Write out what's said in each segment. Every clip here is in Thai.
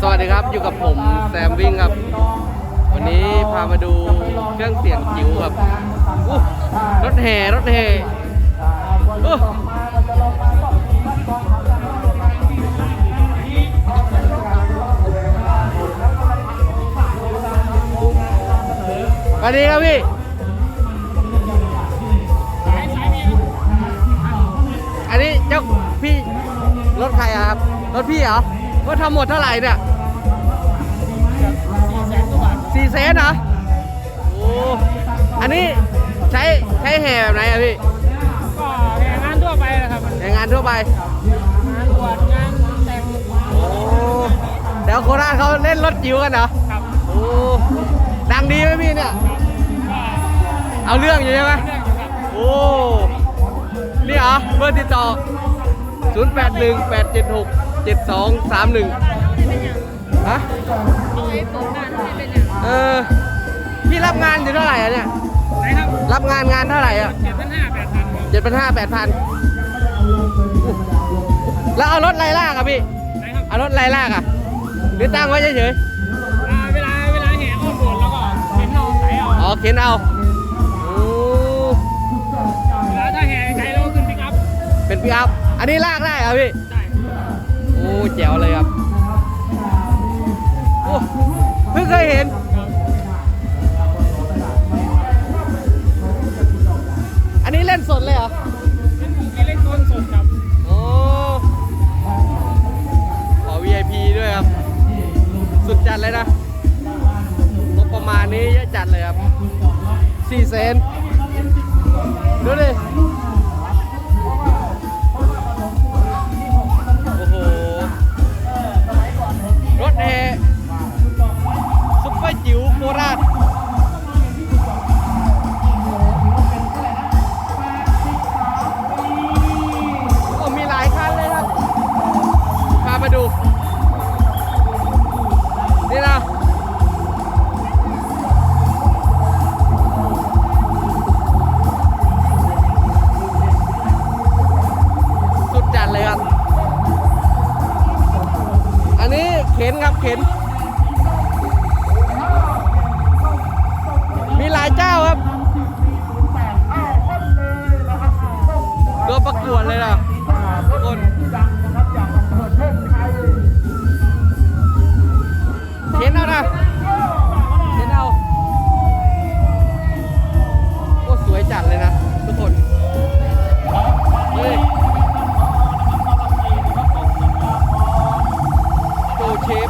สวัสดีครับอยู่กับผมแซมวิ่งครับ วันนี้พามาดูเครื่องเสียงจิ๋วครับรถแห่รถแห่สวัสดีครับพี่อันนี้เจ้าพี่รถใครอะครับ รถพี่เหรอ ว่าทำหมดเท่าไหร่เนี่ยสี่แสนเหรอโอ้อันนี้ใช้ใช้แห่แบบไหนอะพี่ก็แข่งงานทั่วไปนะครับมันแห่งานทั่วไปงานบวชงานแต่งโอ้แถวโคราชเขาเล่นรถจิ๋วกันเหรอครับโอ้ดังดีไหมพี่เนี่ยก็เอาเรื่องอยู่ใช่ไหมเรื่องอยู่ครับโอ้นี่เหรอเบอร์ติดต่อ 0 8 1 8 7 6 7 2 3 1ฮะเอาไอ้ตรงนั้นให้เป็นอย่างเออพี่รับงานอยู่เท่าไหร่อะเนี่ยไหนครับรับงานงานเท่าไหร่อะเจ็ดพันห้าแปดพันครับเจ็ดพันห้าแปดพันแล้วเอารถไล่ลากอะพี่ไหนครับเอารถไล่ลากอะหรือตั้งไว้เฉยอ่าเวลาเวลาแห่อ้อมโบสถ์แล้วก็เข็นเอาไถเอาๆอ๋อเข็นเอาโอ้เวลาถ้าแห่ไกลเราก็ขึ้นปิกอัพเป็นพี่อัพ อันนี้ลากได้เหรอพี่ได้โอ้ แจ๋วเลยครับโอ้เพิ่งเคยเห็นครับอันนี้เล่นสดเลยเหรอเป็นอิเล็กโทรนสดครับโอ้ขอ VIP ด้วยครับ สุดจัดเลยนะงบประมาณนี้เยอะจัดเลยครับสี่เซนดูดิ เลยนะทุกคนเข็นเอานะเข็นเอาโอ้สวยจัดเลยนะทุกคนเฮ้ยโตเชฟ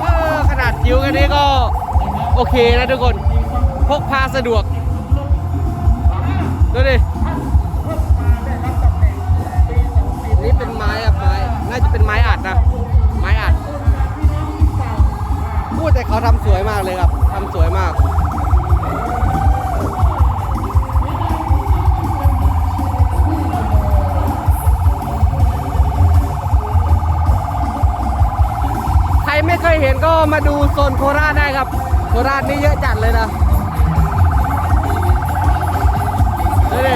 เออขนาดจิ๋วกันนี้ก็ โอเคนะทุกคน พกพาสะดวกดูดิ น่าจะเป็นไม้อัดนะ ไม้อัด พูดแต่เขาทำสวยมากเลยครับทำสวยมากใครไม่เคยเห็นก็มาดูโซนโคราชได้ครับ โคราชนี่เยอะจัดเลยนะดูดิ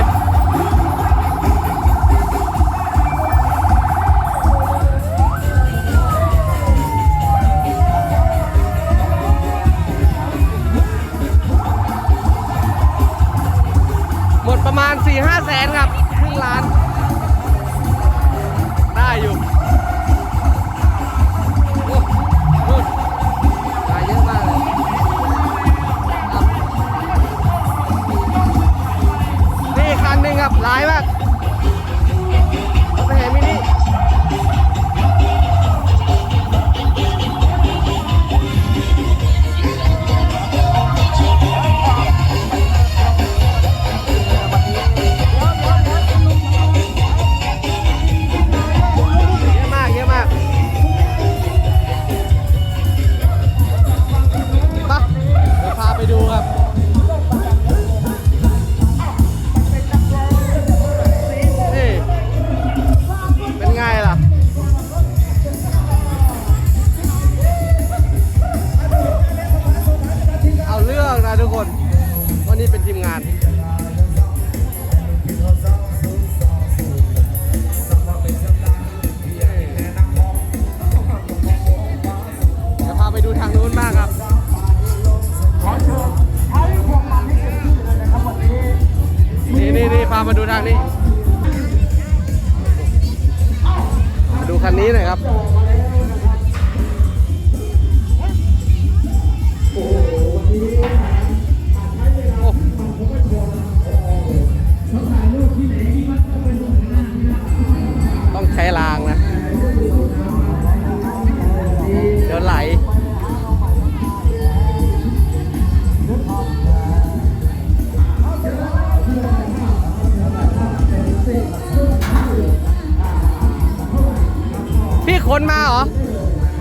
ณ4 5แสนครับครึ่งล้าน ทุกคนวันนี้เป็นทีมงานจะพาไปดูทางนู้นบ้างครับ ขอเชิญใช้พวงมันให้เต็มที่เลยนะครับวันนี้ นี่นี่นี่พามาดูทางนี้ มาดูคันนี้หน่อยครับ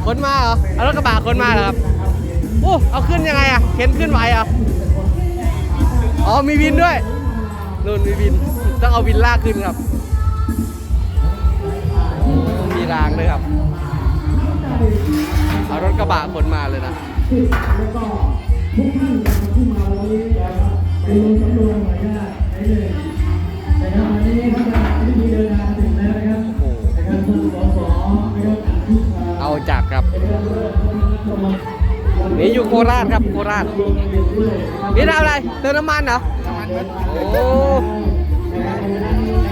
ขนมาเหรอ เอารถกระบะขนมาเหรอครับโอ้เอาขึ้นยังไงอะเข็นขึ้นไหวเหรอะอ๋อมีวินด้วยนู่นมีวิน ต้องเอาวินลากขึ้นครับ มีรางด้วยครับ เอารถกระบะขนมาเลยนะ ราชครับโคราชนี่ทำอะไรเติมน้ำมันเหรอโอ้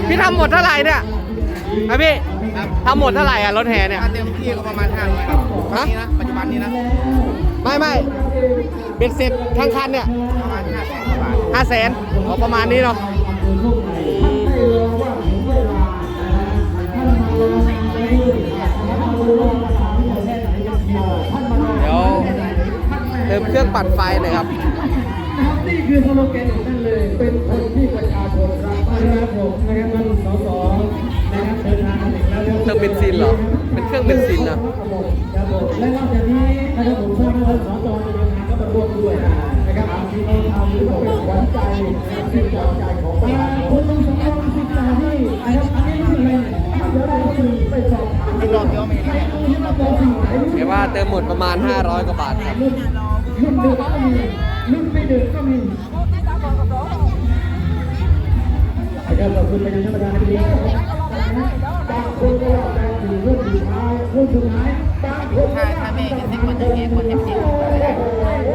พี่ทำหมดเท่าไหร่เนี่ยอะพี่ทำหมดเท่าไหร่อะรถแห่เนี่ยถ้าเต็มที่ก็ประมาณ500ครับตอนนี้นะปัจจุบันนี้นะไม่ไม่เบ็ดเสร็จทั้งคันเนี่ยประมาณ5แสนกว่าบาทห้าแสนเอาประมาณนี้เนาะ เติมเครื่องปั่นไฟหน่อยครับ นี่คือสโลแกนของท่านเลย เป็นคนที่ประชาชนรักนะครับผมนะครับท่านสสนะครับเดินทางมาถึงแล้วเครื่องเบนซินเหรอเป็นเครื่องเบนซินนะ ครับผมและนอกจากนี้นะครับผมทราบว่าท่านสสจะเดินทางก็มาร่วมด้วยนะครับที่เราทำหรือว่าเป็นขวัญใจนะครับเป็นขวัญใจของประชาชนคุณลุงสมพงศ์สิทธิ์ใจให้นะครับอันนี้คืออะไรเดี๋ยวเราจะไปสอบถามที่รอบเดียวไม่ได้ที่เราบอกสิ่งไหนเห็นว่าเติมหมดประมาณ 500 กว่าบาทครับ รุ่นเดือก็มีรุ่นไม่เดือก็มีนะครับขอบคุณไปยังท่านประธานในปีนี้บางคนก็ว่าแต่ถึงรุ่นสุดท้ายรุ่นสุดท้ายบางคนถ้าถ้าแม่จะซื้อคนจะเก็บคนจะเก็บ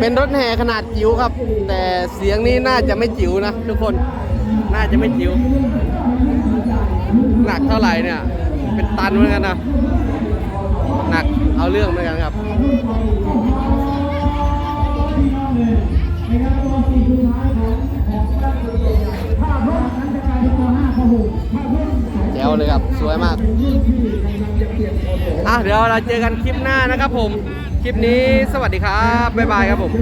เป็นรถแห่ขนาดจิ๋วครับ แต่เสียงนี้น่าจะไม่จิ๋วนะทุกคนน่าจะไม่จิ๋วหนักเท่าไหร่เนี่ย เป็นตันเหมือนกันนะ หนักเอาเรื่องเหมือนกันครับแจ๋วเลยครับ สวยมาก อะ เดี๋ยวเราเจอกันคลิปหน้านะครับผม คลิปนี้สวัสดีครับ บ๊ายบายครับผม